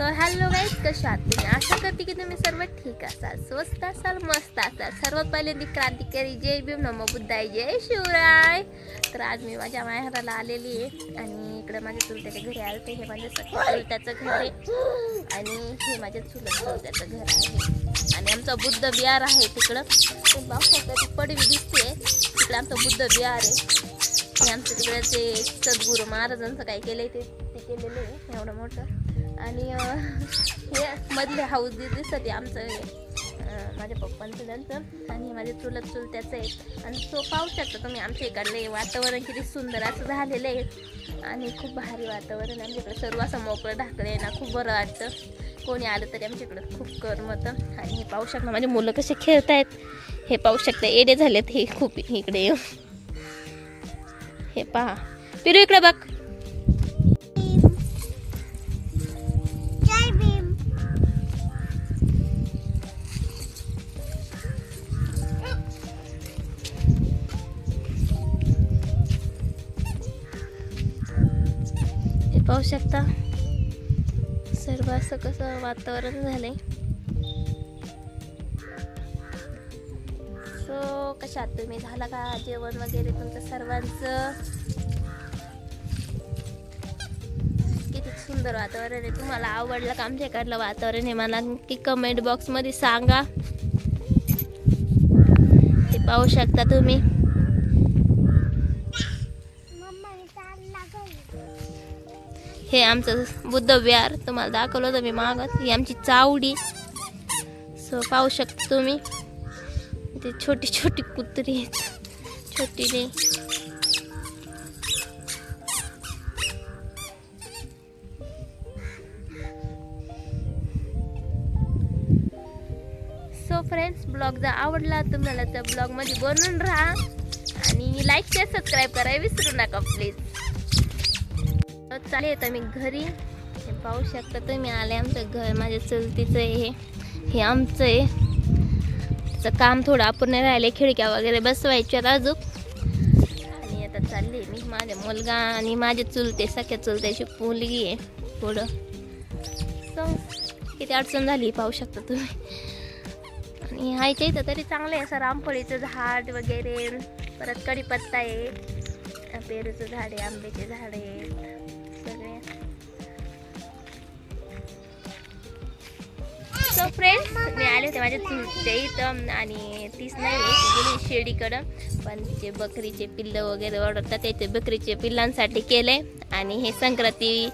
So hello guys कशा आहात तुम्ही? आशा करते की तुम्ही सर्व ठीक असाल. स्वस्त असाल मस्त असाल. सर्वात पहिल्यांदा क्रांतिकारी जय भीम नमो बुद्धाय जय शिवराय. तर आज मी माझ्या माहेराला आलेली आहे आणि इकडे माझ्या चुलत्याच्या घरी आलते. हे माझ्या सख्या चुलत्याचं घर आहे. आणि हे माझ्या चुलत चुलत्याचं घर आहे. आणि आमचं बुद्ध बिहार आहे तिकडं. ते पडवी दिसते. तिकडं आमचं बुद्ध बिहार आहे. आणि आमचं तिकडे ते सद्गुरू महाराजांचं काय केलंय ते ते केलेलं आहे. एवढं मोठं. आणि हे मधले हाऊस दिसत आमचं माझ्या पप्पांचं त्यांचं आणि माझे चुलत चुलत्याचं आहे आणि तो पाहू शकता तुम्ही आमच्या इकडले वातावरण किती सुंदर असं झालेलं आहे. आणि खूप भारी वातावरण आमच्याकडे सर्व असं मोकळं ढाकलं आहे ना खूप बरं वाटतं. कोणी आलं तरी आमच्याकडं खूप करमतं. आणि हे पाहू शकता माझे मुलं कसे खेळत आहेत हे पाहू शकता एडे झालेत हे खूप इकडे. हे पहा. पिरू इकडे बघ. पाहू शकता. सर्व असं कसं वातावरण झालंय. सो कशात तुम्ही? झाला का जेवण वगैरे तुमचं सर्वांचं? किती सुंदर वातावरण आहे. तुम्हाला आवडलं का आमच्या इकडलं वातावरण आहे मला की कमेंट बॉक्समध्ये सांगा. ते पाहू शकता तुम्ही. हे आमचं बुद्ध विहार तुम्हाला दाखवलं होतं मी मागत ही आमची चावडी. सो पाहू शकता तुम्ही. ते छोटी छोटी कुत्री आहेत. नाही सो फ्रेंड्स ब्लॉग जर आवडला तुम्हाला तर ब्लॉगमध्ये बनवून राहा. आणि लाईक शेअर सबस्क्राईब करायला विसरू नका प्लीज चालेल तर मी घरी. हे पाहू शकता तुम्ही आले आमचं घर. माझ्या चलतीचं आहे हे. हे आमचं आहे. त्याचं काम थोडं अपूर्ण राहिले खिडक्या वगैरे बसवायच्या अजून. आणि आता चालली मी. माझा मुलगा आणि माझे चुलते सख्या चुलत्याची मुलगी आहे. पुढं सो किती अडचण झाली पाहू शकता तुम्ही. आणि हायच्या इथं तरी चांगलं आहे. असं रामफळीचं झाड वगैरे. परत कढीपत्ता आहे. पेरूचं झाड आहे आंब्याचे झाड आहे. फ्रेंड्स मी आले होते माझ्या चुलते इथं आणि तीच नाही ती गेली शिर्डीकडं. पण तिचे बकरीचे पिल्लं वगैरे ओरडतात त्याचे बकरीचे पिल्लांसाठी केले. आणि हे संक्रांती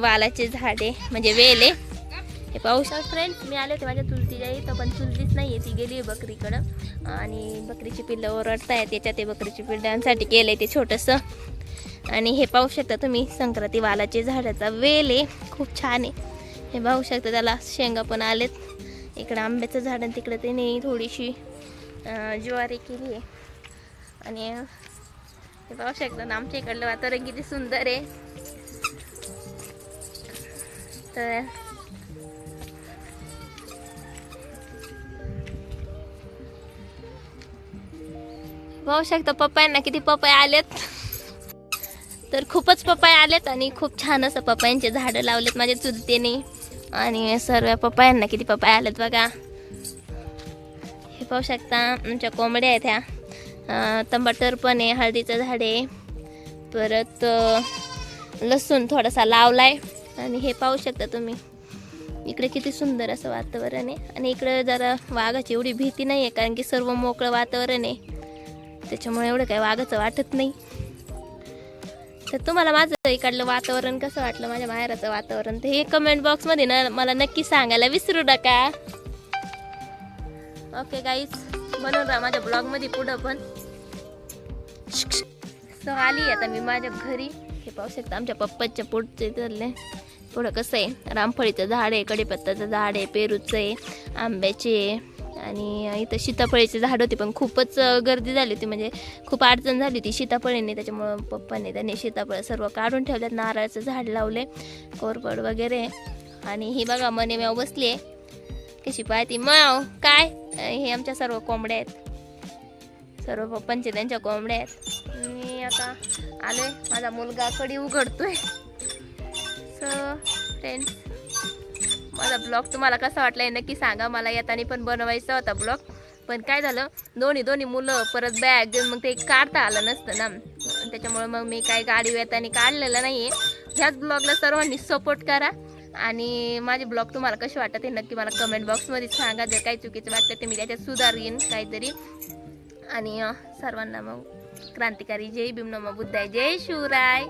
वालाचे झाडे म्हणजे वेल. आहे हे पाहू शकता फ्रेंड्स मी आले होते माझ्या चुलतीच्या इथं पण चुलतीच नाही आहे ती गेली आहे बकरीकडं. आणि बकरीची पिल्लं ओरडत त्याच्या ते बकरीची पिल्लांसाठी केलं आहे ते छोटंसं. आणि हे पाहू शकता तुम्ही संक्रांती वालाचे झाडाचा वेल आहे. खूप छान आहे. हे पाहू शकता त्याला शेंगा पण आलेत. इकडं आंब्याचं झाड आणि तिकडं त्याने थोडीशी ज्वारी केली आहे. आणि हे पाहू शकता ना आमच्या इकडलं वातावरण किती सुंदर आहे. तर पाहू शकता पप्पायांना किती पपाय आलेत. तर खूपच पपाय आलेत आणि खूप छान असं पप्पायांचे झाडं लावलेत माझ्या चुलतेने. आणि सर्व पपायांना किती पपाय आलेत बघा. हे पाहू शकता आमच्या कोंबड्या आहेत ह्या. तंबाटर टमाटर पण आहे हळदीचं झाड आहे. परत लसूण थोडासा लावलाय. आणि हे पाहू शकता तुम्ही. इकडे किती सुंदर असं वातावरण आहे. आणि इकडे जरा वाघाची एवढी भीती नाही आहे कारण की सर्व मोकळं वातावरण आहे. त्याच्यामुळे एवढं काही वाघाचं वाटत नाही. तर तुम्हाला माझं इकडलं वातावरण कसं वाटलं माझ्या माहेराचं वातावरण? तर हे कमेंट बॉक्समध्ये ना मला नक्की सांगायला विसरू नका. ओके गाईज बनवून राहा माझ्या ब्लॉगमध्ये पुढं पण. सो आली आता मी माझ्या घरी. हे पाहू शकता आमच्या पप्पाच्या पुढचे धरले पुढं कसं आहे? रामफळीचं झाड आहे कडीपत्ताचं झाड आहे पेरूचं आहे आंब्याचे आहे. आणि इथं सीताफळीचे झाड होते पण खूपच गर्दी झाली होती. म्हणजे खूप अडचण झाली होती सीताफळीने त्याच्यामुळं पप्पाने त्यांनी सीताफळ सर्व काढून ठेवल्यात नारळाचं झाड लावले कोरपड वगैरे. आणि ही बघा मने म्याव बसली आहे कशी पाहती? माव काय? हे आमच्या सर्व कोंबड्या आहेत. सर्व पप्पांचे त्यांच्या कोंबड्या आहेत. मी आता आलोय. माझा मुलगा कडी उघडतोय. सो फ्रेंड्स माझा ब्लॉग तुम्हाला कसा वाटला हे नक्की सांगा. मला येताना पण बनवायचा होता ब्लॉग. पण काय झालं दोन्ही दोन्ही मुलं परत बॅग घेऊन मग ते काढता आलं नसतं ना. त्याच्यामुळे मग मी काय गाडी येताना काढलेलं नाही आहे ह्याच ब्लॉगला सर्वांनी सपोर्ट करा. आणि माझे ब्लॉग तुम्हाला कसे वाटतात हे नक्की मला कमेंट बॉक्समध्ये सांगा. जर काही चुकीचं वाटतं ते मी त्याच्यात सुधारीन काहीतरी. आणि सर्वांना मग क्रांतिकारी जय भीम बुद्धाय. जय शिवराय.